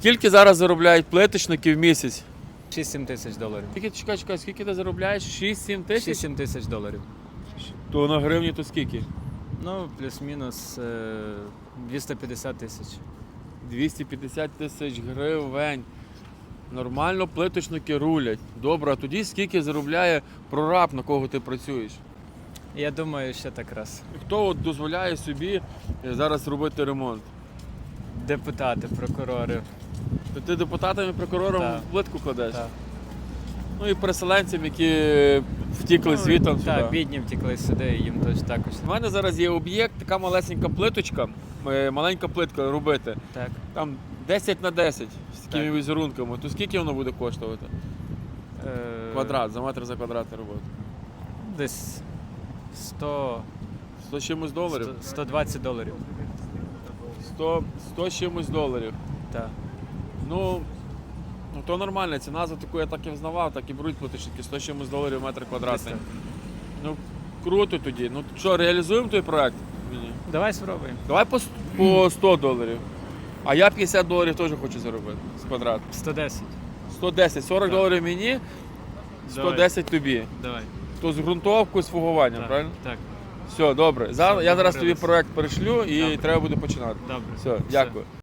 Скільки зараз заробляють плиточники в місяць? 6-7 тисяч доларів. Скільки, чекай, чекай, скільки ти заробляєш? 6-7 тисяч? 6-7 тисяч доларів. То на гривні то скільки? Ну, плюс-мінус е, 250 тисяч. 250 тисяч гривень. Нормально плиточники рулять. Добре, а тоді скільки заробляє прораб, на кого ти працюєш? Я думаю, ще так раз. Хто от дозволяє собі е, зараз робити ремонт? Депутати, прокурори. То ти депутатам і прокурорам Так. в плитку кладеш? Так. Ну і переселенцям, які втікли звітом сюди. Так, бідні втекли сюди, і їм точно також. У мене зараз є об'єкт, така малесенька плиточка, е, маленька плитка робити. Так. Там 10 на 10 з такими Так. візерунками. То скільки воно буде коштувати? Е, Квадрат, за метр за квадрат роботи. Десь 100, 100 з чимось доларів? 100 120 доларів. 100, 100 з чимось доларів. Так. Ну, ну то нормальна ціна за таку я так і взнавав, так і беруть плиточники, 100 з чимось доларів метр квадратний. Ну, круто тоді. Ну що, реалізуємо той проект? Ні. Давай спробуємо. Давай по, с- по 100 доларів. А я 50 доларів теж хочу заробити з квадрату. 110. 110, 40 Так. доларів мені, 110 тобі. Давай. То з ґрунтовкою, з фугуванням, правильно? Так. Все, добре. Зараз, Все, я зараз тобі договорились. проект перешлю і Добре. треба буде починати. Добре. Все, дякую.